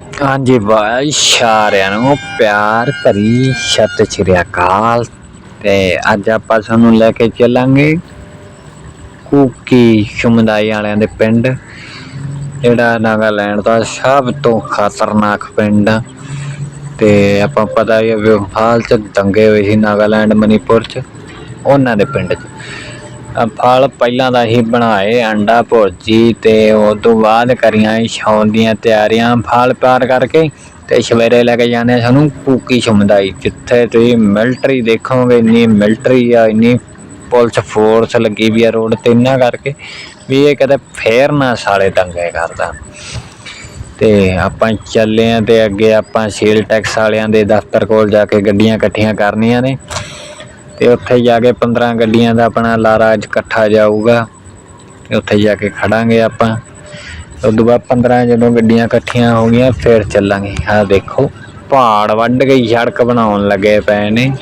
ਹਾਂਜੀ ਬਾਈ, ਸਾਰਿਆਂ ਨੂੰ ਪਿਆਰ ਭਰੀ ਸਤਿ ਸ਼੍ਰੀ ਅਕਾਲ ਤੇ ਅੱਜ ਆਪਾਂ ਤੁਹਾਨੂੰ ਲੈ ਕੇ ਚੱਲਾਂਗੇ ਕੂਕੀ ਸਮੁਦਾਇ ਵਾਲਿਆਂ ਦੇ ਪਿੰਡ, ਜਿਹੜਾ ਨਾਗਾਲੈਂਡ ਦਾ ਸਭ ਤੋਂ ਖਤਰਨਾਕ ਪਿੰਡ ਆ। ਤੇ ਆਪਾਂ ਪਤਾ ਹੀ ਹੈ ਵੀ ਚ ਦੰਗੇ ਹੋਏ ਸੀ ਨਾਗਾਲੈਂਡ, ਮਨੀਪੁਰ ਚ, ਉਹਨਾਂ ਦੇ ਪਿੰਡ ਚ ਫਲ ਪਹਿਲਾਂ ਦਾ ਹੀ ਬਣਾਏ, ਅੰਡਾ, ਭੁਰਜੀ ਤੇ ਉਸ ਤੋਂ ਬਾਅਦ ਕਰੀਆਂ ਛਾਉਣ ਦੀਆਂ ਤਿਆਰੀਆਂ, ਫਲ ਪਿਆਰ ਕਰਕੇ ਤੇ ਸਵੇਰੇ ਲੈ ਕੇ ਜਾਂਦੇ ਸਾਨੂੰ ਕੂਕੀ ਸਮੁਦਾਇ, ਜਿੱਥੇ ਤੁਸੀਂ ਮਿਲਟਰੀ ਦੇਖੋਗੇ, ਇੰਨੀ ਮਿਲਟਰੀ ਆ, ਇੰਨੀ ਪੁਲਿਸ ਫੋਰਸ ਲੱਗੀ ਵੀ ਆ ਰੋਡ ਤੇ, ਇੰਨਾ ਕਰਕੇ ਵੀ ਇਹ ਕਦੇ ਫੇਰ ਨਾ ਸਾਲੇ ਦੰਗੇ ਕਰਦਾ। ਤੇ ਆਪਾਂ ਚੱਲੇ ਆ ਤੇ ਅੱਗੇ ਆਪਾਂ ਸੇਲ ਟੈਕਸ ਵਾਲਿਆਂ ਦੇ ਦਫ਼ਤਰ ਕੋਲ ਜਾ ਕੇ ਗੱਡੀਆਂ ਇਕੱਠੀਆਂ ਕਰਨੀਆਂ ਨੇ। ਤੇ ਉੱਥੇ ਜਾ ਕੇ 15 ਗੱਡੀਆਂ ਦਾ ਆਪਣਾ ਲਾਰਾ ਅੱਜ ਇਕੱਠਾ ਜਾਊਗਾ ਤੇ ਉੱਥੇ ਜਾ ਕੇ ਖੜਾਂਗੇ ਆਪਾਂ। ਉਸ ਤੋਂ ਬਾਅਦ 15 ਜਦੋਂ ਗੱਡੀਆਂ ਇਕੱਠੀਆਂ ਹੋ ਗਈਆਂ, ਫਿਰ ਚੱਲਾਂਗੇ। ਆਹ ਦੇਖੋ, ਪਹਾੜ ਵੱਢ ਕੇ ਸੜਕ ਬਣਾਉਣ ਲੱਗੇ ਪਏ ਨੇ।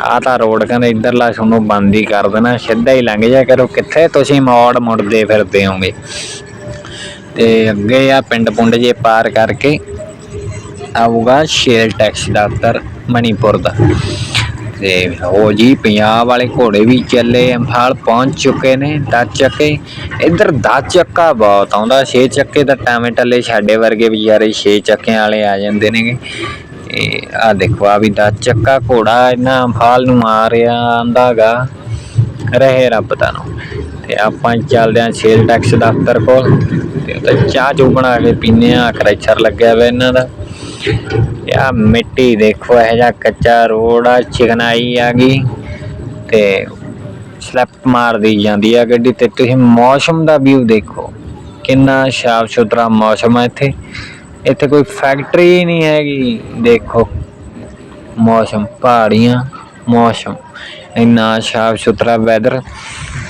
ਆਹ ਤਾਂ ਰੋਡ ਕਹਿੰਦੇ ਇੱਧਰਲਾ ਤੁਹਾਨੂੰ ਬੰਦ ਹੀ ਕਰ ਦੇਣਾ, ਸਿੱਧਾ ਹੀ ਲੰਘ ਜਾ ਕਰੋ। ਕਿੱਥੇ ਤੁਸੀਂ ਮੋੜ ਮੁੜਦੇ ਫਿਰਦੇ ਹੋਗੇ ਤੇ ਅੱਗੇ ਆ ਪਿੰਡ ਪੁੰਡ ਜੇ ਪਾਰ ਕਰਕੇ ਆਊਗਾ ਸ਼ੇਲ ਟੈਕਸ ਦਫ਼ਤਰ ਮਣੀਪੁਰ ਦਾ। ਤੇ ਉਹ ਜੀ, ਪੰਜਾਬ ਵਾਲੇ ਘੋੜੇ ਵੀ ਚੱਲੇ ਇੰਫਾਲ ਪਹੁੰਚ ਚੁੱਕੇ ਨੇ, ਦਸ ਚੱਕੇ। ਇੱਧਰ 10 ਚੱਕਾ ਬਹੁਤ ਆਉਂਦਾ 6 ਚੱਕੇ ਤਾਂ ਟਾਵੇਂ ਟੱਲੇ ਸਾਡੇ ਵਰਗੇ ਵਿਚਾਰੇ 6 ਚੱਕਿਆਂ ਵਾਲੇ ਆ ਜਾਂਦੇ ਨੇਗੇ। ਇਹ ਆ ਦੇਖੋ ਆ ਵੀ 10 ਚੱਕਾ ਘੋੜਾ ਇਹਨਾਂ ਇੰਫਾਲ ਨੂੰ ਮਾਰਿਆ ਰਿਹਾ ਆਂਦਾਗਾ। ਰਹੇ ਰੱਬ ਦਾ ਨੂੰ ਤੇ ਆਪਾਂ ਚੱਲਦੇ ਆਂ ਸੇਲ ਟੈਕਸ ਦਫ਼ਤਰ ਕੋਲ। ਤੇ ਚਾਹ ਚੂ ਬਣਾ ਕੇ ਪੀਨੇ ਆ ਕਰੈਚਰ ਲੱਗਿਆ ਹੋਇਆ ਇਹਨਾਂ ਦਾ। ਯਾ ਮਿੱਟੀ ਦੇਖੋ ਇਹ ਜਿਹਾ ਕੱਚਾ ਰੋਡ ਆ, ਚਿਕਨਾਈ ਆ ਗਈ ਤੇ ਸਲੈਪ ਮਾਰਦੀ ਜਾਂਦੀ ਆ ਗੱਡੀ ਤੇ। ਤੁਸੀਂ ਮੌਸਮ ਦਾ ਵਿਊ ਦੇਖੋ, ਕਿੰਨਾ ਸਾਫ਼ ਸੁਥਰਾ ਮੌਸਮ ਹੈ ਇੱਥੇ। ਇੱਥੇ ਕੋਈ ਫੈਕਟਰੀ ਨਹੀਂ ਹੈਗੀ, ਦੇਖੋ। ਮੌਸਮ, ਪਹਾੜੀਆਂ, ਮੌਸਮ। ਇੰਨਾ ਸਾਫ਼ ਸੁਥਰਾ ਵੈਦਰ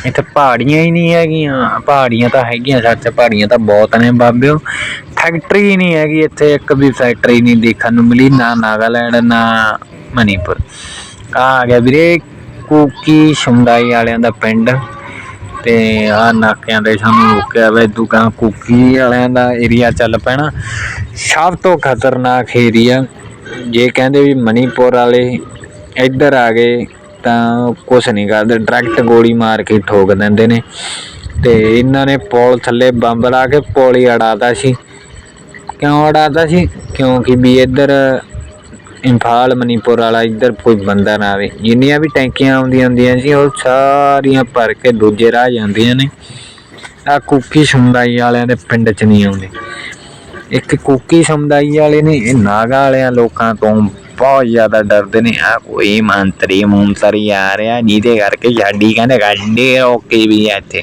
ਇੱਥੇ ਪਹਾੜੀਆਂ ਹੀ ਨਹੀਂ ਹੈਗੀਆਂ। ਪਹਾੜੀਆਂ ਤਾਂ ਹੈਗੀਆਂ ਸੱਚ ਪਹਾੜੀਆਂ ਤਾਂ ਬਹੁਤ ਨੇ ਬਾਬਿਓ ਫੈਕਟਰੀ ਹੀ ਨਹੀਂ ਹੈਗੀ ਇੱਥੇ, ਇੱਕ ਵੀ ਫੈਕਟਰੀ ਨਹੀਂ ਦੇਖਣ ਨੂੰ ਮਿਲੀ, ਨਾ ਨਾਗਾਲੈਂਡ, ਨਾ ਮਨੀਪੁਰ। ਆ ਆ ਗਿਆ ਵੀਰੇ, ਕੂਕੀ ਸਮੁਦਾਇ ਵਾਲਿਆਂ ਦਾ ਪਿੰਡ। ਤੇ ਆ ਨਾਕਿਆਂ ਦੇ ਸਾਨੂੰ ਰੋਕਿਆ ਵੇ ਦੁਕਾਨ ਕੂਕੀ ਵਾਲਿਆਂ ਦਾ ਏਰੀਆ ਚੱਲ ਪੈਣਾ। ਸਭ ਤੋਂ ਖਤਰਨਾਕ ਏਰੀਆ ਜੇ ਕਹਿੰਦੇ ਵੀ ਮਨੀਪੁਰ ਵਾਲੇ ਇੱਧਰ ਆ ਗਏ ਤਾਂ ਕੁਛ ਨਹੀਂ ਕਰਦੇ ਡਾਇਰੈਕਟ ਗੋਲੀ ਮਾਰ ਕੇ ਠੋਕ ਦਿੰਦੇ ਨੇ। ਤੇ ਇਹਨਾਂ ਨੇ ਪੁਲ ਥੱਲੇ ਬੰਬ ਲਾ ਕੇ ਪੁਲ ਹੀ ਅੜਾਤਾ ਸੀ। ਕਿਉਂ ਅੜਾਤਾ ਸੀ? ਕਿਉਂਕਿ ਵੀ ਇੱਧਰ ਇੰਫਾਲ ਮਨੀਪੁਰ ਵਾਲਾ, ਇੱਧਰ ਕੋਈ ਬੰਦਾ ਨਾ ਆਵੇ। ਜਿੰਨੀਆਂ ਵੀ ਟੈਂਕੀਆਂ ਆਉਂਦੀਆਂ ਹੁੰਦੀਆਂ ਸੀ, ਉਹ ਸਾਰੀਆਂ ਭਰ ਕੇ ਦੂਜੇ ਰਾਹ ਜਾਂਦੀਆਂ ਨੇ। ਆ ਕੁੱਕੀ ਸਮੁਦਾਈ ਵਾਲਿਆਂ ਦੇ ਪਿੰਡ 'ਚ ਨਹੀਂ ਆਉਂਦੇ। ਇੱਕ ਕੁੱਕੀ ਸਮੁਦਾਈ ਵਾਲੇ ਨੇ, ਇਹ ਨਾਗਾ ਵਾਲਿਆਂ ਲੋਕਾਂ ਤੋਂ ਬਹੁਤ ਜ਼ਿਆਦਾ ਡਰਦੇ ਨੇ। ਆ ਕੋਈ ਮੰਤਰੀ ਮੰਤਰੀ ਆ ਰਿਹਾ, ਜਿਹਦੇ ਕਰਕੇ ਸਾਡੀ ਕਹਿੰਦੇ ਗੱਡੀ ਓਕੇ ਵੀ ਆ ਇੱਥੇ।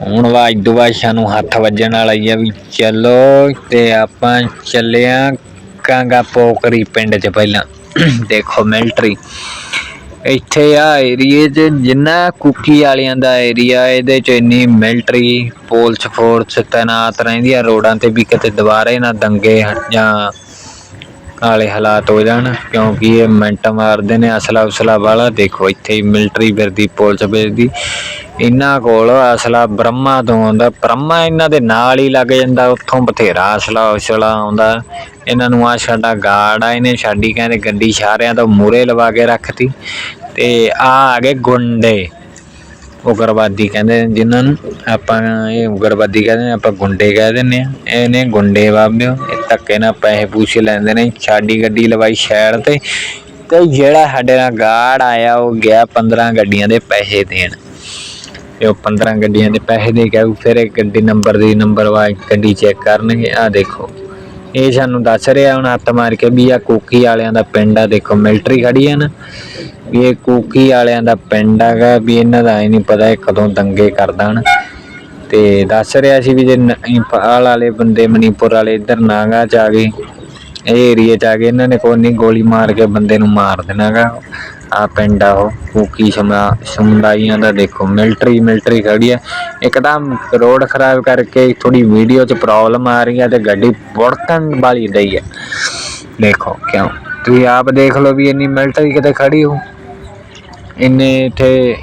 ਹੁਣ ਵਾਜ ਦੁਆ ਸਾਨੂੰ ਹੱਥ ਵੱਜਣ ਵਾਲਾ ਹੀ ਆ ਵੀ ਚਲੋ ਤੇ ਆਪਾਂ ਚੱਲਿਆ ਕਾਂਗਾ ਪੋਕਰੀ ਪਿੰਡ 'ਚ ਪਹਿਲਾਂ। ਦੇਖੋ ਮਿਲਟਰੀ। ਇੱਥੇ ਆ ਏਰੀਏ 'ਚ ਜਿੰਨਾ ਕੁੱਕੀ ਵਾਲਿਆਂ ਦਾ ਏਰੀਆ, ਇਹਦੇ 'ਚ ਇੰਨੀ ਮਿਲਟਰੀ, ਪੁਲਿਸ ਫੋਰਸ ਤੈਨਾਤ ਰਹਿੰਦੀ ਆ, ਰੋਡਾਂ ਤੇ ਵੀ ਕਿਤੇ ਦੁਬਾਰੇ ਨਾ ਦੰਗੇ ਜਾਂ ਕਾਲੇ ਹਾਲਾਤ ਹੋ ਜਾਣ, ਕਿਉਂਕਿ ਇਹ ਮਿੰਟ ਮਾਰਦੇ ਨੇ, ਅਸਲਾ ਉਸਲਾ ਵਾਲਾ। ਦੇਖੋ, ਇੱਥੇ ਹੀ ਮਿਲਟਰੀ ਫਿਰਦੀ ਪੁਲਿਸ ਫਿਰਦੀ। ਇਹਨਾਂ ਕੋਲ ਅਸਲਾ ਬ੍ਰਹਮਾ ਤੋਂ ਆਉਂਦਾ। ਬ੍ਰਹਮਾ ਇਹਨਾਂ ਦੇ ਨਾਲ ਹੀ ਲੱਗ ਜਾਂਦਾ, ਉੱਥੋਂ ਬਥੇਰਾ ਅਸਲਾ ਉਸਲਾ ਆਉਂਦਾ। ਇਹਨਾਂ ਨੂੰ ਆ ਸਾਡਾ ਗਾਰਡ ਆ, ਇਹਨੇ ਸਾਡੀ ਕਹਿੰਦੇ ਗੱਡੀ ਸਾਰਿਆਂ ਤੋਂ ਮੂਰੇ ਲਵਾ ਕੇ ਰੱਖਤੀ। ਤੇ ਆ ਆ ਗਏ ਗੁੰਡੇ। ਉਗਰਵਾਦੀ ਕਹਿੰਦੇ ਨੇ ਜਿਨ੍ਹਾਂ ਨੂੰ ਆਪਾਂ ਇਹ ਉਗਰਵਾਦੀ ਕਹਿੰਦੇ ਨੇ, ਆਪਾਂ ਗੁੰਡੇ ਕਹਿ ਦਿੰਦੇ ਆ ਇਹਨੇ ਗੁੰਡੇ ਬਾਬਿਓ ਇਹ ਧੱਕੇ ਨਾਲ ਪੈਸੇ ਪੂਸੇ ਲੈਂਦੇ ਨੇ। ਸਾਡੀ ਗੱਡੀ ਲਵਾਈ ਸ਼ਹਿਰ ਤੇ। ਤੇ ਜਿਹੜਾ ਸਾਡੇ ਨਾਲ ਗਾਰਡ ਆਇਆ, ਉਹ ਗਿਆ 15 ਗੱਡੀਆਂ ਦੇ ਪੈਸੇ ਦੇਣ। ਤੇ ਉਹ 15 ਗੱਡੀਆਂ ਦੇ ਪੈਸੇ ਦੇ ਕੇ ਫਿਰ ਇਹ ਗੱਡੀ ਨੰਬਰ ਦੀ ਨੰਬਰ ਵਾ ਗੱਡੀ ਚੈੱਕ ਕਰਨਗੇ। ਆ ਦੇਖੋ। ਇਹ ਸਾਨੂੰ ਦੱਸ ਰਿਹਾ, ਹੁਣ ਹੱਥ ਮਾਰ ਕੇ ਵੀ ਆ ਕੋਕੀ ਵਾਲਿਆਂ ਦਾ ਪਿੰਡ ਆ। ਦੇਖੋ, ਮਿਲਟਰੀ ਖੜੀ ਆ ਨਾ। ਇਹ ਕੂਕੀ ਵਾਲਿਆਂ ਦਾ ਪਿੰਡ ਹੈਗਾ ਵੀ ਇਹਨਾਂ ਦਾ ਇਹ ਨਹੀਂ ਪਤਾ ਇਹ ਕਦੋਂ ਦੰਗੇ ਕਰ ਦੇਣ ਤੇ ਦੱਸ ਰਿਹਾ ਸੀ ਵੀ ਜੇ ਨ- ਵਾਲੇ ਬੰਦੇ ਮਨੀਪੁਰ ਵਾਲੇ ਇੱਧਰ ਨਾਗਾ ਚ ਆ ਗਏ, ਇਹ ਏਰੀਏ ਚ ਆ ਗਏ, ਇਹਨਾਂ ਨੇ ਕੋਈ ਨਹੀਂ ਗੋਲੀ ਮਾਰ ਕੇ ਬੰਦੇ ਨੂੰ ਮਾਰ ਦੇਣਾਗਾ। ਆ ਪਿੰਡ ਆ ਉਹ, ਕੂਕੀ ਸਮਾ, ਸਮੁਦਾਇਆਂ ਦਾ ਦੇਖੋ, ਮਿਲਟਰੀ ਮਿਲਟਰੀ ਖੜੀ ਆ। ਇੱਕਦਮ ਰੋਡ ਖਰਾਬ ਕਰਕੇ ਥੋੜੀ ਵੀਡੀਓ ਚ ਪ੍ਰੋਬਲਮ ਆ ਰਹੀ ਹੈ ਤੇ ਗੱਡੀ ਵੜਕਣ ਵਾਲੀ ਦਈ ਆ। ਦੇਖੋ ਕਿਉਂ? ਤੁਸੀਂ ਆਪ ਦੇਖ ਲਓ ਵੀ ਇੰਨੀ ਮਿਲਟਰੀ ਕਿਤੇ ਖੜੀ ਹੋ ਇੰਨੇ ਇੱਥੇ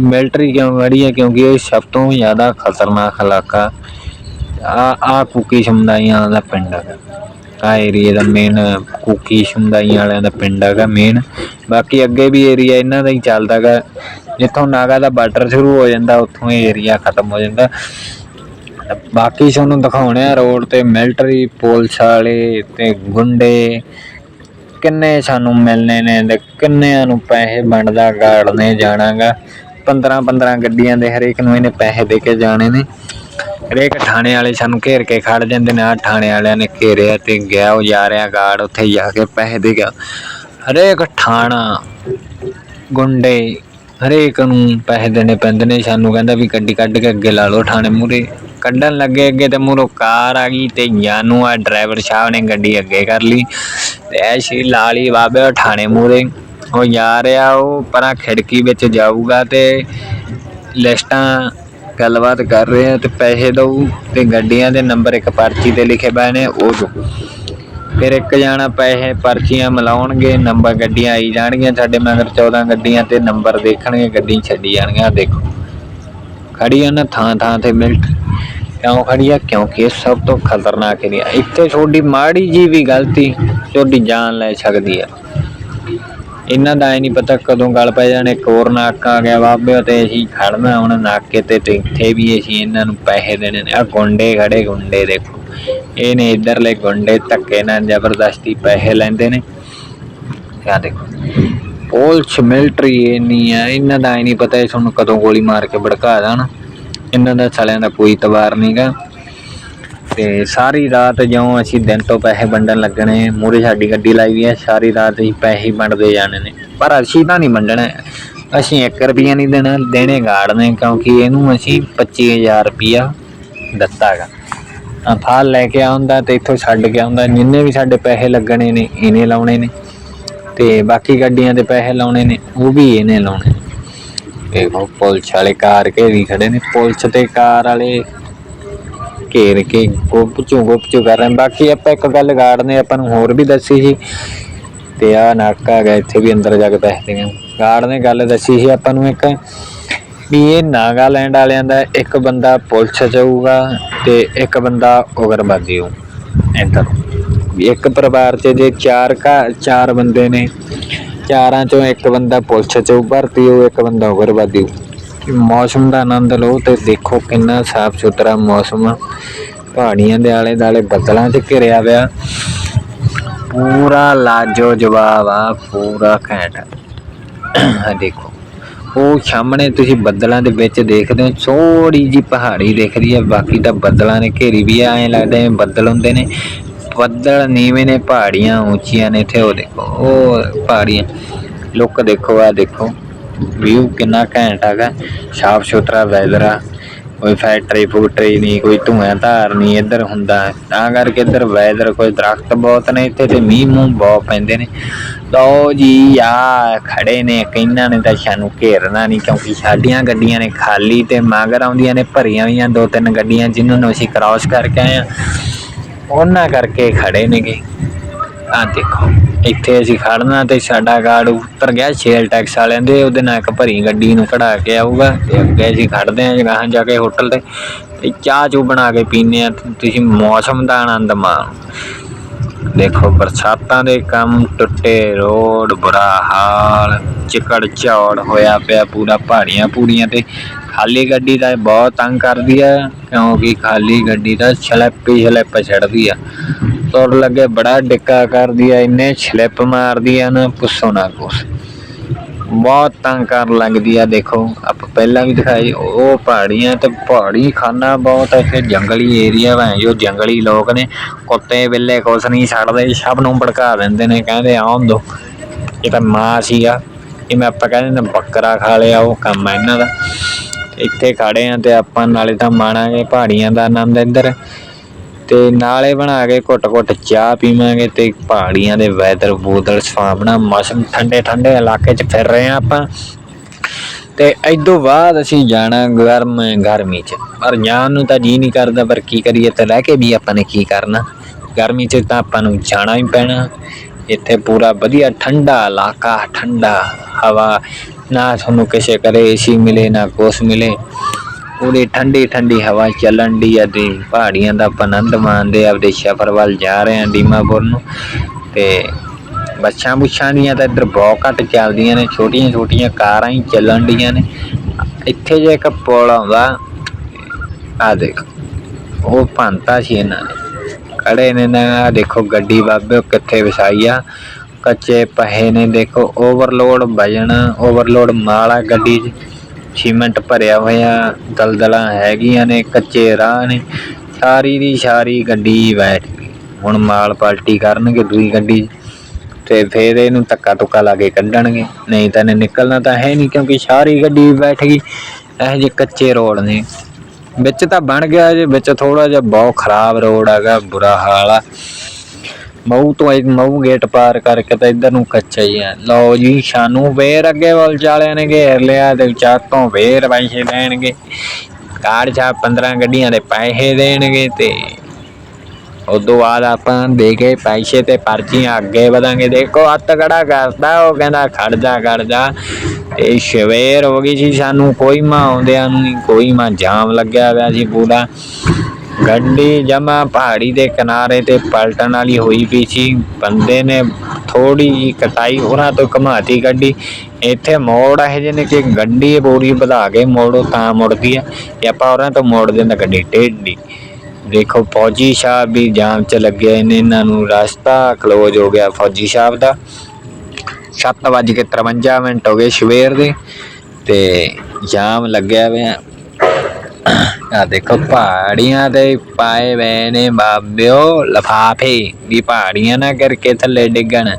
ਮਿਲਟਰੀ ਕਿਉਂ ਖੜੀ ਹੈ ਕਿਉਂਕਿ ਇਹ ਸਭ ਤੋਂ ਜ਼ਿਆਦਾ ਖਤਰਨਾਕ ਇਲਾਕਾ ਆ ਆ ਕੁਕੀ ਸਮੁਦਾਇਆਂ ਦਾ ਪਿੰਡ ਹੈਗਾ। ਆ ਏਰੀਆ ਦਾ ਮੇਨ ਕੁਕੀ ਸਮੁਦਾਇਆਂ ਵਾਲਿਆਂ ਦਾ ਪਿੰਡ ਹੈਗਾ ਮੇਨ ਬਾਕੀ ਅੱਗੇ ਵੀ ਏਰੀਆ ਇਹਨਾਂ ਦਾ ਹੀ ਚੱਲਦਾ ਹੈਗਾ। ਜਿੱਥੋਂ ਨਾਗਾ ਦਾ ਬਾਰਡਰ ਸ਼ੁਰੂ ਹੋ ਜਾਂਦਾ, ਉੱਥੋਂ ਇਹ ਏਰੀਆ ਖਤਮ ਹੋ ਜਾਂਦਾ। ਬਾਕੀ ਤੁਹਾਨੂੰ ਦਿਖਾਉਣੇ ਆ ਰੋਡ ਤੇ ਮਿਲਟਰੀ ਪੁਲਿਸ ਵਾਲੇ ਤੇ ਗੁੰਡੇ ਕਿੰਨੇ ਸਾਨੂੰ ਮਿਲਨੇ ਨੇ ਤੇ ਕਿੰਨਿਆਂ ਨੂੰ ਪੈਸੇ ਬਣਦਾ ਗਾਰਡ ਨੇ ਜਾਣਾਗਾ। 15 15 ਗੱਡੀਆਂ ਦੇ ਹਰੇਕ ਨੂੰ ਇਹਨੇ ਪੈਸੇ ਦੇ ਕੇ ਜਾਣੇ ਨੇ। ਹਰੇਕ ਥਾਣੇ ਵਾਲੇ ਸਾਨੂੰ ਘੇਰ ਕੇ ਖੜ ਜਾਂਦੇ ਨੇ ਆ ਥਾਣੇ ਵਾਲਿਆਂ ਨੇ ਘੇਰਿਆ ਤੇ ਗਿਆ, ਉਹ ਜਾ ਰਿਹਾ ਗਾਰਡ, ਉੱਥੇ ਜਾ ਕੇ ਪੈਸੇ ਦੇ ਗਿਆ ਹਰੇਕ ਥਾਣਾ, ਗੁੰਡੇ, ਹਰੇਕ ਨੂੰ ਪੈਸੇ ਦੇਣੇ ਪੈਂਦੇ ਨੇ। ਸਾਨੂੰ ਕਹਿੰਦਾ ਵੀ ਗੱਡੀ ਕੱਢ ਕੇ ਅੱਗੇ ਲਾ ਲਓ ਥਾਣੇ ਮੂਰੇ ਕੱਢਣ ਲੱਗੇ ਅੱਗੇ ਤੇ ਮੂਰੋਂ ਕਾਰ ਆ ਗਈ ਤੇ ਯਾਨੂ ਆ, ਡਰਾਈਵਰ ਸਾਹਿਬ ਨੇ ਗੱਡੀ ਅੱਗੇ ਕਰ ਲਈ। ਤੇ ਐਸ਼ੀ ਲਾਲੀ ਬਾਬੇ ਉਹ ਮੂਰੇ ਉਹ ਜਾ ਰਿਹਾ ਉਹ ਪਰਾਂ ਖਿੜਕੀ ਵਿੱਚ ਜਾਊਗਾ ਤੇ ਲਿਸਟਾਂ ਗੱਲਬਾਤ ਕਰ ਰਹੇ ਆ ਤੇ ਪੈਸੇ ਦਊ ਤੇ ਗੱਡੀਆਂ ਦੇ ਨੰਬਰ ਇੱਕ ਪਰਚੀ ਤੇ ਲਿਖੇ ਪਏ ਨੇ, ਉਹ ਦੋ ਫਿਰ ਇੱਕ ਜਾਣਾ ਪੈਸੇ ਪਰਚੀਆਂ ਮਿਲਾਉਣਗੇ, ਨੰਬਰ ਗੱਡੀਆਂ ਆਈ ਜਾਣਗੀਆਂ ਸਾਡੇ ਮਗਰ 14 ਗੱਡੀਆਂ ਤੇ ਨੰਬਰ ਦੇਖਣਗੇ ਗੱਡੀ ਛੱਡੀ ਜਾਣਗੀਆਂ ਦੇਖੋ। ਖੜੀ ਆ ਨਾ ਥਾਂ ਥਾਂ ਤੇ ਮਿਲਟ ਕਿਉਂ ਖੜੀ ਆ ਕਿਉਂਕਿ ਇਹ ਸਭ ਤੋਂ ਖਤਰਨਾਕ ਏਰੀਆ। ਇੱਥੇ ਤੁਹਾਡੀ ਮਾੜੀ ਜੀ ਵੀ ਗਲਤੀ ਤੁਹਾਡੀ ਜਾਨ ਲੈ ਸਕਦੀ ਆ। ਇਹਨਾਂ ਦਾ ਐ ਨਹੀਂ ਪਤਾ ਕਦੋਂ ਗੱਲ ਪੈ ਜਾਣੇ, ਇੱਕ ਹੋਰ ਆ ਗਿਆ ਬਾਬੇ ਤੇ ਅਸੀਂ ਖੜਨਾ ਹੁਣ ਨਾਕੇ ਤੇ ਤੇ ਇੱਥੇ ਵੀ ਅਸੀਂ ਇਹਨਾਂ ਨੂੰ ਪੈਸੇ ਦੇਣੇ ਨੇ। ਆ ਗੁੰਡੇ ਖੜੇ, ਗੁੰਡੇ ਦੇਖੋ। ਇਹ ਨੇ ਇਧਰਲੇ ਗੁੰਡੇ ਧੱਕੇ ਨਾਲ ਜ਼ਬਰਦਸਤੀ ਪੈਸੇ ਲੈਂਦੇ ਨੇ। ਆ ਦੇਖੋ। ਪੁਲਿਸ, ਮਿਲਟਰੀ ਇਹ ਆ, ਇਹਨਾਂ ਦਾ ਐ ਨਹੀਂ ਪਤਾ ਇਹ ਤੁਹਾਨੂੰ ਕਦੋਂ ਗੋਲੀ ਮਾਰ ਕੇ ਭੜਕਾ ਦੇਣ। ਇਹਨਾਂ ਦਾ ਸਾਲਿਆਂ ਦਾ ਕੋਈ ਤਵਾਰ ਨਹੀਂਗਾ ਤੇ ਸਾਰੀ ਰਾਤ ਜਿਉਂ ਅਸੀਂ ਦਿਨ ਤੋਂ ਪੈਸੇ ਵੰਡਣ ਲੱਗਣੇ ਮੂਰੇ ਸਾਡੀ ਗੱਡੀ ਲਾਈ ਵੀ ਹੈ ਸਾਰੀ ਰਾਤ ਅਸੀਂ ਪੈਸੇ ਵੰਡਦੇ ਜਾਣੇ ਨੇ। ਪਰ ਅਸੀਂ ਤਾਂ ਨਹੀਂ ਵੰਡਣਾ। ਅਸੀਂ 1 ਰੁਪਿਆ ਨਹੀਂ ਦੇਣਾ, ਦੇਣੇ ਗਾੜ ਨੇ ਕਿਉਂਕਿ ਇਹਨੂੰ ਅਸੀਂ 25000 ਰੁਪਿਆ ਦਿੱਤਾ ਹੈਗਾ ਆ ਫਾਲ ਲੈ ਕੇ ਆਉਂਦਾ ਤੇ ਇੱਥੋਂ ਛੱਡ ਕੇ ਆਉਂਦਾ। ਜਿੰਨੇ ਵੀ ਸਾਡੇ ਪੈਸੇ ਲੱਗਣੇ ਨੇ, ਇਹਨੇ ਲਾਉਣੇ ਨੇ। ਤੇ ਬਾਕੀ ਗੱਡੀਆਂ ਦੇ ਪੈਸੇ ਲਾਉਣੇ ਨੇ, ਉਹ ਵੀ ਇਹਨੇ ਲਾਉਣੇ ਦੇਖੋ ਪੁਲਿਸ ਵਾਲੇ ਕਾਰ ਘੇਰੀ ਖੜੇ ਨੇ, ਪੁਲਿਸ ਤੇ ਕਾਰ ਵਾਲੇ ਘੇਰ ਕੇ ਗੁੱਪ ਚੋਂ ਗੁੱਪ ਚੋਂ ਕਰ ਰਹੇ ਬਾਕੀ ਆਪਾਂ ਇੱਕ ਗੱਲ ਗਾਰਡ ਨੇ ਆਪਾਂ ਨੂੰ ਹੋਰ ਵੀ ਦੱਸੀ ਸੀ ਤੇ ਆ ਨਾਕਾ ਹੈਗਾ ਇੱਥੇ ਵੀ ਅੰਦਰ ਜਾ ਕੇ ਪੈਸੇ ਦੇਗੇ ਗਾਰਡ ਨੇ ਗੱਲ ਦੱਸੀ ਸੀ ਆਪਾਂ ਨੂੰ ਇੱਕ ਵੀ ਇਹ ਨਾਗਾਲੈਂਡ ਵਾਲਿਆਂ ਦਾ ਇੱਕ ਬੰਦਾ ਪੁਲਿਸ ਜਾਊਗਾ ਤੇ ਇੱਕ ਬੰਦਾ ਉਗਰਵਾਦੀ ਹੋ ਇੱਧਰ। ਇੱਕ ਪਰਿਵਾਰ 'ਚ ਜੇ ਚਾਰ ਘਰ ਚਾਰ ਬੰਦੇ ਨੇ ਚਾਰਾਂ ਚੋਂ ਇੱਕ ਬੰਦਾ ਪੁਲਿਸ ਚ ਭਰਤੀ ਹੋ ਇੱਕ ਬੰਦਾ ਉਗਰਵਾਦੀ ਮੌਸਮ ਦਾ ਆਨੰਦ ਲਓ ਤੇ ਦੇਖੋ ਕਿੰਨਾ ਸਾਫ਼ ਸੁਥਰਾ ਮੌਸਮ ਪਹਾੜੀਆਂ ਦੇ ਆਲੇ ਦਾਲੇ ਬੱਦਲਾਂ 'ਚ ਘਿਰਿਆ ਪਿਆ ਪੂਰਾ ਲਾਜੋ ਜਵਾਬ ਆ, ਪੂਰਾ ਘੈਂਟ। ਆ ਦੇਖੋ, ਉਹ ਸਾਹਮਣੇ ਤੁਸੀਂ ਬੱਦਲਾਂ ਦੇ ਵਿੱਚ ਦੇਖਦੇ ਹੋ ਥੋੜੀ ਜੀ ਪਹਾੜੀ ਦਿਖ ਰਹੀ ਹੈ ਬਾਕੀ ਤਾਂ ਬੱਦਲਾਂ ਨੇ ਘੇਰੀ ਵੀ ਐ ਐਂ ਲੱਗਦਾ ਜਿਵੇਂ ਬੱਦਲ ਹੁੰਦੇ ਨੇ। ਬੱਦਲ ਨੀਵੇਂ ਨੇ, ਪਹਾੜੀਆਂ ਉੱਚੀਆਂ ਨੇ, ਇੱਥੇ ਉਹ ਦੇਖੋ, ਉਹ ਪਹਾੜੀਆਂ। ਲੁੱਕ ਦੇਖੋ ਆ ਦੇਖੋ। ਵਿਊ ਕਿੰਨਾ ਘੈਂਟ ਹੈਗਾ। ਸਾਫ਼ ਸੁਥਰਾ ਵੈਦਰ ਆ। ਕੋਈ ਫੈਕਟਰੀ ਫੂਕਟਰੀ ਨਹੀਂ ਕੋਈ ਧੂਆਂ ਧਾਰ ਨਹੀਂ ਇੱਧਰ ਹੁੰਦਾ ਤਾਂ ਕਰਕੇ ਇੱਧਰ ਵੈਦਰ ਕੋਈ ਦਰਖਤ ਬਹੁਤ ਨੇ, ਇੱਥੇ ਤੇ ਮੀਂਹ ਮੂੰਹ ਬਹੁਤ ਪੈਂਦੇ ਨੇ। ਲਓ ਜੀ ਆ ਖੜੇ ਨੇ ਕਈਨਾਂ ਨੇ ਤਾਂ ਸਾਨੂੰ ਘੇਰਨਾ ਨਹੀਂ ਕਿਉਂਕਿ ਸਾਡੀਆਂ ਗੱਡੀਆਂ ਨੇ ਖਾਲੀ ਤੇ ਮਗਰ ਆਉਂਦੀਆਂ ਨੇ, ਭਰੀਆਂ ਹੋਈਆਂ ਦੋ ਤਿੰਨ ਗੱਡੀਆਂ, ਜਿਨ੍ਹਾਂ ਨੂੰ ਅਸੀਂ ਕ੍ਰਾਸ ਕਰਕੇ ਆਏ ਆ ਉਹਨਾਂ ਕਰਕੇ ਖੜੇ ਨੇਗੇ। ਆ ਦੇਖੋ, ਇੱਥੇ ਅਸੀਂ ਖੜਨਾ ਤੇ ਸਾਡਾ ਗਾਰਡ ਉੱਤਰ ਗਿਆ ਸੇਲ ਟੈਕਸ ਵਾਲਿਆਂ ਦੇ, ਉਹਦੇ ਨਾਲ ਇੱਕ ਭਰੀ ਗੱਡੀ ਨੂੰ ਕਢਾ ਕੇ ਆਊਗਾ ਤੇ ਅੱਗੇ ਅਸੀਂ ਖੜਦੇ ਆਂ ਜਗਾਹਾਂ ਜਾ ਕੇ ਹੋਟਲ ਤੇ ਤੇ ਚਾਹ ਚੂ ਬਣਾ ਕੇ ਪੀਨੇ ਆ ਤੁਸੀਂ ਮੌਸਮ ਦਾ ਆਨੰਦ ਮਾਣੋ। ਦੇਖੋ, ਬਰਸਾਤਾਂ ਦੇ ਕੰਮ ਟੁੱਟੇ, ਰੋਡ ਬੁਰਾ ਹਾਲ, ਚਿਕੜ ਚੌੜ ਹੋਇਆ ਪਿਆ ਪੂਰਾ, ਪਹਾੜੀਆਂ ਪੂੜੀਆਂ ਤੇ। ਖਾਲੀ ਗੱਡੀ ਦਾ ਬਹੁਤ ਤੰਗ ਕਰਦੀ ਆ ਕਿਉਂਕਿ ਖਾਲੀ ਗੱਡੀ ਦਾ ਛਲਪ ਹੀ ਛਲਪ ਛੱਡਦੀ ਆ। ਤੁਰ ਲੱਗੇ ਬੜਾ ਡਿੱਕਾ ਕਰਦੀ ਆ ਇੰਨੇ ਛਲਿਪ ਮਾਰਦੀ ਆ ਨਾ ਪੁੱਛੋ ਨਾ ਕੁਛ। ਬਹੁਤ ਤੰਗ ਕਰਨ ਲੱਗਦੀ ਆ ਦੇਖੋ ਆਪਾਂ ਪਹਿਲਾਂ ਵੀ ਦਿਖਾਈ ਉਹ ਪਹਾੜੀਆਂ ਤੇ ਪਹਾੜੀ ਖਾਨਾ ਬਹੁਤ ਆ, ਇੱਥੇ ਜੰਗਲੀ ਏਰੀਆ ਵਾ ਜੋ ਜੰਗਲੀ ਲੋਕ ਨੇ ਕੁੱਤੇ ਬਿੱਲੇ ਕੁਛ ਨਹੀਂ ਛੱਡਦੇ ਸਭ ਨੂੰ ਭੜਕਾ ਦਿੰਦੇ ਨੇ ਕਹਿੰਦੇ ਆਉਣ ਦੋ ਇਹ ਤਾਂ ਮਾਂ ਸੀਗਾ ਇਹ ਮੈਂ ਆਪਾਂ ਕਹਿੰਦੇ ਨੇ ਬੱਕਰਾ ਖਾ ਲਿਆ ਉਹ ਕੰਮ ਆ ਇਹਨਾਂ ਦਾ। ਇੱਥੇ ਖੜੇ ਆ ਤੇ ਆਪਾਂ ਨਾਲੇ ਤਾਂ ਮਾਣਾਂਗੇ ਪਹਾੜੀਆਂ ਦਾ ਆਨੰਦ ਇੱਧਰ। ਤੇ ਨਾਲੇ ਬਣਾ ਕੇ ਘੁੱਟ ਘੁੱਟ ਚਾਹ ਪੀਵਾਂਗੇ ਤੇ ਪਹਾੜੀਆਂ ਦੇ ਵੈਦਰ ਬੂਦਲ ਸੁਹਾਵਣਾ ਮੌਸਮ ਠੰਡੇ ਠੰਡੇ ਇਲਾਕੇ 'ਚ ਫਿਰ ਰਹੇ ਆ ਆਪਾਂ। ਤੇ ਇਦੋਂ ਬਾਅਦ ਅਸੀਂ ਜਾਣਾ ਗਰਮ ਗਰਮੀ 'ਚ। ਪਰ ਜਾਣ ਨੂੰ ਤਾਂ ਜੀ ਨਹੀਂ ਕਰਦਾ, ਪਰ ਕੀ ਕਰੀਏ ਤੇ ਰਹਿ ਕੇ ਵੀ ਆਪਾਂ ਨੇ ਕੀ ਕਰਨਾ। ਗਰਮੀ 'ਚ ਤਾਂ ਆਪਾਂ ਨੂੰ ਜਾਣਾ ਹੀ ਪੈਣਾ। ਇੱਥੇ ਪੂਰਾ ਵਧੀਆ ਠੰਡਾ ਇਲਾਕਾ, ਠੰਡਾ ਹਵਾ ਨਾ ਤੁਹਾਨੂੰ ਕਿਸੇ ਕਰੇ ਏਸੀ ਮਿਲੇ, ਨਾ ਕੁਛ ਮਿਲੇ। ਉਹਦੀ ਠੰਡੀ ਠੰਡੀ ਹਵਾ ਚੱਲਣ ਦੀ ਆ ਤੇ ਪਹਾੜੀਆਂ ਦਾ ਆਪਾਂ ਆਨੰਦ ਮਾਣਦੇ ਆਪਦੇ ਸਫ਼ਰ ਵੱਲ ਜਾ ਰਹੇ ਆ ਦੀਮਾਪੁਰ ਨੂੰ। ਤੇ ਬੱਸਾਂ ਬੁੱਛਾਂ ਦੀਆਂ ਤਾਂ ਇੱਧਰ ਬਹੁਤ ਘੱਟ ਚੱਲਦੀਆਂ ਨੇ, ਛੋਟੀਆਂ ਛੋਟੀਆਂ ਕਾਰਾਂ ਹੀ ਚੱਲਣ ਡੀਆਂ ਨੇ। ਇੱਥੇ ਜੇ ਇੱਕ ਪੁਲ ਆਉਂਦਾ ਆ ਦੇਖ, ਉਹ ਭੰਤਾ ਸੀ ਇਹਨਾਂ ਨੇ। ਖੜੇ ਨੇ ਨਾ ਦੇਖੋ ਗੱਡੀ ਬਾਬੇ ਕਿੱਥੇ ਵਸਾਈ ਆ। ਕੱਚੇ ਪਹੇ ਨੇ, ਦੇਖੋ ਓਵਰਲੋਡ ਵਜਣ ਓਵਰਲੋਡ ਮਾਲ ਆ ਗੱਡੀ 'ਚ ਸੀਮੈਂਟ ਭਰਿਆ ਹੋਇਆ, ਦਲਦਲਾਂ ਹੈਗੀਆਂ ਨੇ, ਕੱਚੇ ਰਾਹ ਨੇ, ਸਾਰੀ ਦੀ ਸਾਰੀ ਗੱਡੀ ਬੈਠ ਗਈ। ਹੁਣ ਮਾਲ ਪਲਟੀ ਕਰਨਗੇ ਦੂਜੀ ਗੱਡੀ 'ਚ, ਤੇ ਫੇਰ ਇਹਨੂੰ ਧੱਕਾ ਧੁੱਕਾ ਲਾ ਕੇ ਕੱਢਣਗੇ। ਨਹੀਂ ਤਾਂ ਇਹਨੇ ਨਿਕਲਣਾ ਤਾਂ ਹੈ ਨਹੀਂ, ਕਿਉਂਕਿ ਸਾਰੀ ਗੱਡੀ ਬੈਠ ਗਈ। ਇਹ ਜਿਹੇ ਕੱਚੇ ਰੋਡ ਨੇ। ਵਿੱਚ ਤਾਂ ਬਣ ਗਿਆ ਜੇ, ਵਿੱਚ ਥੋੜਾ ਜਿਹਾ ਬਹੁਤ ਖਰਾਬ ਰੋਡ ਹੈਗਾ, ਬੁਰਾ ਹਾਲ ਆ। ਮਊ ਤੋਂ ਇਹ ਮਊ ਗੇਟ ਪਾਰ ਕਰਕੇ ਤਾਂ ਇੱਧਰ ਨੂੰ ਕੱਚਾ ਹੀ ਆ। ਲਓ ਜੀ, ਸਾਨੂੰ ਫੇਰ ਅੱਗੇ ਵੱਲ ਚਾਲਿਆਂ ਨੇ ਘੇਰ ਲਿਆ ਤੇ ਚਾਤੋਂ ਫੇਰ ਪੈਸੇ ਦੇਣਗੇ। ਕਾਰ ਛਾ 15 ਗੱਡੀਆਂ ਦੇ ਪੈਸੇ ਦੇਣਗੇ ਤੇ ਉਦੋਂ ਬਾਅਦ ਆਪਾਂ ਦੇ ਕੇ ਪੈਸੇ ਤੇ ਪਰਚੀਆਂ ਅੱਗੇ ਵਧਾਂਗੇ। ਦੇਖੋ, ਹੱਥ ਖੜਾ ਕਰਦਾ, ਉਹ ਕਹਿੰਦਾ ਖੜ ਜਾ ਖੜ ਜਾ। ਸਵੇਰ ਹੋ ਗਈ ਸੀ, ਸਾਨੂੰ ਕੋਈ ਮਾਂ ਆਉਂਦਿਆਂ ਨੂੰ ਕੋਈ ਮਾਂ ਜਾਮ ਲੱਗਿਆ ਹੋਇਆ ਸੀ ਪੂਰਾ। ਗੱਡੀ ਜਮਾ ਪਹਾੜੀ ਦੇ ਕਿਨਾਰੇ ਤੇ ਪਲਟਣ ਵਾਲੀ ਹੋਈ ਪਈ ਸੀ। ਬੰਦੇ ਨੇ ਥੋੜੀ ਜਿਹੀ ਕਟਾਈ ਉਹਨਾਂ ਤੋਂ ਘਮਾਤੀ ਗੱਡੀ। ਇੱਥੇ ਮੋੜ ਇਹ ਜਿਹੇ ਨੇ ਕਿ ਗੱਡੀ ਪੂਰੀ ਵਧਾ ਕੇ ਮੋੜੋ ਤਾਂ ਮੁੜਦੀ ਆ ਤੇ ਆਪਾਂ ਉਹਨਾਂ ਤੋਂ ਮੋੜ ਦਿੰਦਾ ਗੱਡੀ ਟੇਢੀ। ਦੇਖੋ, ਫੌਜੀ ਸਾਹਿਬ ਵੀ ਜਾਮ ਚ ਲੱਗੇ ਨੇ। ਇਹਨਾਂ ਨੂੰ ਰਸਤਾ ਕਲੋਜ਼ ਹੋ ਗਿਆ ਫੌਜੀ ਸਾਹਿਬ ਦਾ। 7:53 ਮਿੰਟ ਹੋ ਗਏ ਸਵੇਰ ਦੇ ਤੇ ਜਾਮ ਲੱਗਿਆ ਹੋਇਆ। ਆ ਦੇਖੋ ਪਹਾੜੀਆਂ ਤੇ ਪਾਏ ਵੇ ਨੇ ਬਾਬਿਓ ਲਫਾਫੇ ਵੀ ਪਹਾੜੀਆਂ ਨਾ ਕਰਕੇ ਥੱਲੇ ਡਿੱਗਣ।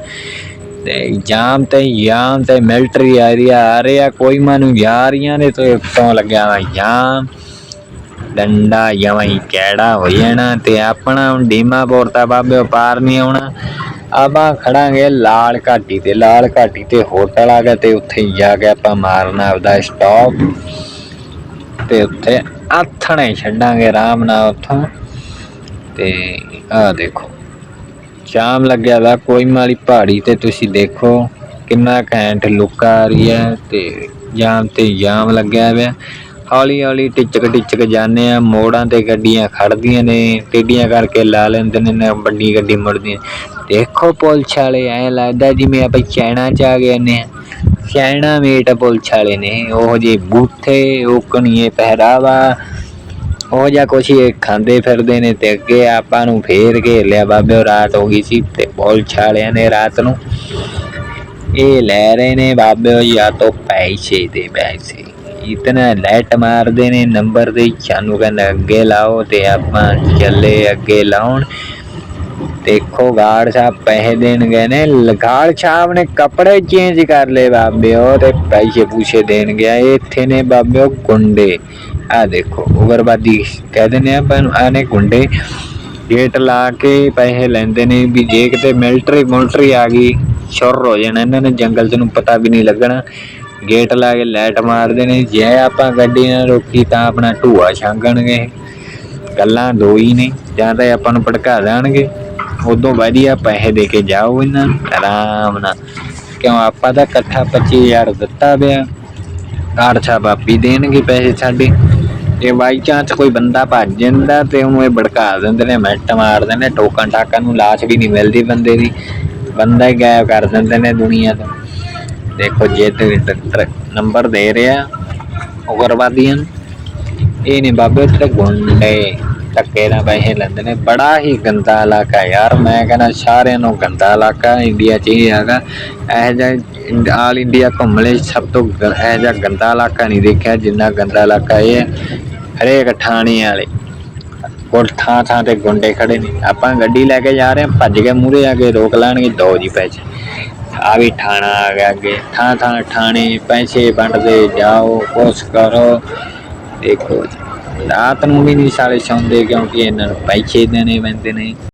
ਤੇ ਜਾਮ ਤੇ ਜਾਮ ਤੇ ਮਿਲਟਰੀ ਏਰੀਆ ਆ ਰਿਹਾ ਕੋਈ ਮਾਨੂੰ ਜਾ ਰਹੀਆਂ ਨੇ ਤੇ ਉੱਤੋਂ ਲੱਗਿਆ ਵਾ ਜਾਮ। ਡੰਡਾ ਜਮਾਂ ਕਿਹੜਾ ਹੋ ਜਾਣਾ ਤੇ ਆਪਣਾ ਹੁਣ ਡੀਮਾਪੁਰ ਤਾਂ ਬਾਬਿਓ ਪਾਰ ਨਹੀਂ ਆਉਣਾ। ਆਪਾਂ ਖੜਾਂਗੇ ਲਾਲ ਘਾਟੀ ਤੇ, ਲਾਲ ਘਾਟੀ ਤੇ ਹੋਟਲ ਆ ਗਿਆ ਤੇ ਉੱਥੇ ਜਾ ਕੇ ਆਪਾਂ ਮਾਰਨਾ ਆਪਦਾ ਸਟਾਪ ਤੇ ਉੱਥੇ ਆਥਣੇ ਛੱਡਾਂਗੇ ਆਰਾਮ ਨਾਲ ਉੱਥੋਂ। ਤੇ ਆ ਦੇਖੋ ਸ਼ਾਮ ਲੱਗਿਆ ਵਾ, ਕੋਈ ਮਾਲੀ ਪਹਾੜੀ ਤੇ ਤੁਸੀਂ ਦੇਖੋ ਕਿੰਨਾ ਘੈਂਟ ਲੁੱਕ ਆ ਰਹੀ ਹੈ ਤੇ ਜਾਮ ਤੇ ਜਾਮ ਲੱਗਿਆ ਹੋਇਆ ਹੌਲੀ ਹੌਲੀ ਟਿਚਕ ਟਿਚਕ ਜਾਂਦੇ ਆ, ਮੋੜਾਂ ਤੇ ਗੱਡੀਆਂ ਖੜਦੀਆਂ ਨੇ ਟੇਡੀਆਂ ਕਰਕੇ ਲਾ ਲੈਂਦੇ ਨੇ, ਨਾ ਵੱਡੀ ਗੱਡੀ ਮੁੜਦੀ। ਦੇਖੋ ਪੁਲਿਸ ਵਾਲੇ, ਐ ਲੱਗਦਾ ਜਿਵੇਂ ਆਪਾਂ ਚਾਈਨਾ ਚ ਆ ਗਏ ਨੇ। ਚਾਈਨਾ ਮੇਟ ਪੁਲਿਸ ਵਾਲੇ ਨੇ, ਉਹ ਜੇ ਬੂਥੇ ਉਹ ਕਣੀਏ ਪਹਿਰਾਵਾ, ਉਹ ਜਾਂ ਕੁਛ ਇਹ ਖਾਂਦੇ ਫਿਰਦੇ ਨੇ ਤੇ ਅੱਗੇ ਆਪਾਂ ਨੂੰ ਫੇਰ ਘੇਰ ਲਿਆ ਬਾਬੇ, ਉਹ ਰਾਤ ਹੋ ਗਈ ਸੀ ਤੇ ਪੁਲਿਸ ਵਾਲਿਆਂ ਨੇ ਰਾਤ ਨੂੰ ਇਹ ਲੈ ਰਹੇ ਨੇ ਬਾਬੇ, ਉਹ ਜਾਂ ਤੋਂ ਪੈਸੇ ਦੇ ਪੈਸੇ। ਇਤਨਾ ਲੈਟ ਮਾਰਦੇ ਨੇ ਨੰਬਰ ਦੇਖੋ ਗਾਰਡ ਸਾਹਿਬ ਪੈਸੇ ਦੇਣ ਗਏ ਨੇ ਲਗਾੜ ਸਾਹਿਬ ਨੇ ਕੱਪੜੇ ਚੇਂਜ ਕਰ ਲਏ ਬਾਬੇ ਤੇ ਪੈਸੇ ਪੂਛੇ ਦੇਣ ਗਿਆ, ਇੱਥੇ ਨੇ ਬਾਬੇ ਉਹ ਗੁੰਡੇ। ਆ ਦੇਖੋ, ਉਗਰਵਾਦੀ ਕਹਿ ਦਿੰਦੇ ਆ ਆਨੇ ਗੁੰਡੇ। ਗੇਟ ਲਾ ਕੇ ਪੈਸੇ ਲੈਂਦੇ ਨੇ ਵੀ ਜੇ ਕਿਤੇ ਮਿਲਟਰੀ ਮਿਲਟਰੀ ਆ ਗਈ, ਸ਼ੁਰ ਹੋ ਜਾਣਾ, ਇਹਨਾਂ ਨੇ ਜੰਗਲ ਚ ਨੂੰ ਪਤਾ ਵੀ ਨਹੀਂ ਲੱਗਣਾ। ਗੇਟ ਲਾ ਕੇ ਲਾਈਟ ਮਾਰਦੇ ਨੇ, ਜੇ ਆਪਾਂ ਗੱਡੀ ਨਾਲ ਰੋਕੀ ਤਾਂ ਆਪਣਾ ਢੂਆ ਛਾਂਗਣਗੇ। ਗੱਲਾਂ ਦੋ ਹੀ ਨੇ, ਜਾਂ ਤਾਂ ਇਹ ਆਪਾਂ ਨੂੰ ਭੜਕਾ ਦੇਣਗੇ। ਉਦੋਂ ਵਧੀਆ ਪੈਸੇ ਦੇ ਕੇ ਜਾਓ ਇਹਨਾਂ ਨੂੰ, ਆਰਾਮ ਨਾਲ। ਕਿਉਂ ਆਪਾਂ ਦਾ ਇਕੱਠਾ 25000 ਦਿੱਤਾ ਪਿਆ। ਕਾਰ ਸਾਹਿਬ ਦੇਣਗੇ ਪੈਸੇ ਸਾਡੇ। ਜੇ ਬਾਈ ਚਾਂਸ ਕੋਈ ਬੰਦਾ ਭੱਜ ਜਾਂਦਾ ਤੇ ਉਹਨੂੰ ਇਹ ਭੜਕਾ ਦਿੰਦੇ ਨੇ, ਮਿੰਟ ਮਾਰਦੇ ਨੇ ਟੋਕਨ ਟਾਕਨ ਨੂੰ ਲਾਸ਼ ਵੀ ਨਹੀਂ ਮਿਲਦੀ ਬੰਦੇ ਦੀ। ਬੰਦਾ ਹੀ ਗਾਇਬ ਕਰ ਦਿੰਦੇ ਨੇ ਦੁਨੀਆ ਤੋਂ। ਦੇਖੋ ਜੇ ਤੇ ਨੰਬਰ ਦੇ ਰਿਹਾ, ਉਗਰਵਾਦੀਆਂ ਨੂੰ। ਇਹ ਨਹੀਂ ਬਾਬੇ ਤੇ ਗੁੰਡੇ। ਧੱਕੇ ਨਾਲ ਪੈਸੇ ਲੈਂਦੇ ਨੇ। ਬੜਾ ਹੀ ਗੰਦਾ ਇਲਾਕਾ ਯਾਰ। ਮੈਂ ਕਹਿੰਦਾ ਸਾਰਿਆਂ ਨੂੰ ਗੰਦਾ ਇਲਾਕਾ ਇੰਡੀਆ 'ਚ ਹੀ ਹੈਗਾ। ਇਹ ਜਿਹਾ ਆਲ ਇੰਡੀਆ ਘੁੰਮ ਲਈ ਸਭ ਤੋਂ ਇਹ ਜਿਹਾ ਗੰਦਾ ਇਲਾਕਾ ਨਹੀਂ ਦੇਖਿਆ। ਜਿੰਨਾ ਗੰਦਾ ਇਲਾਕਾ ਇਹ ਹੈ, ਹਰੇਕ ਠਾਣੀ ਵਾਲੇ। ਕੋਲ ਥਾਂ ਥਾਂ ਤੇ ਗੁੰਡੇ ਖੜੇ ਨੇ। ਆਪਾਂ ਗੱਡੀ ਲੈ ਕੇ ਜਾ ਰਹੇ ਹਾਂ, ਭੱਜ ਕੇ ਮੂਰੇ ਆ ਕੇ ਰੋਕ ਲੈਣਗੇ। ਦੋ ਜੀ ਪੈਸੇ। ਆ ਵੀ ਥਾਣਾ ਆ ਗਿਆ ਅੱਗੇ। ਥਾਂ ਥਾਂ ਠਾਣੇ ਪੈਸੇ ਵੰਡਦੇ। ਜਾਓ, ਕੁਛ ਕਰੋ। ਦੇਖੋ ਰਾਤ ਨੂੰ ਵੀ ਨਹੀਂ ਸਾਲੇ ਸੌਂਦੇ ਕਿਉਂਕਿ ਇਹਨਾਂ ਨੂੰ ਪੈਸੇ ਦੇਣੇ ਪੈਂਦੇ ਨੇ।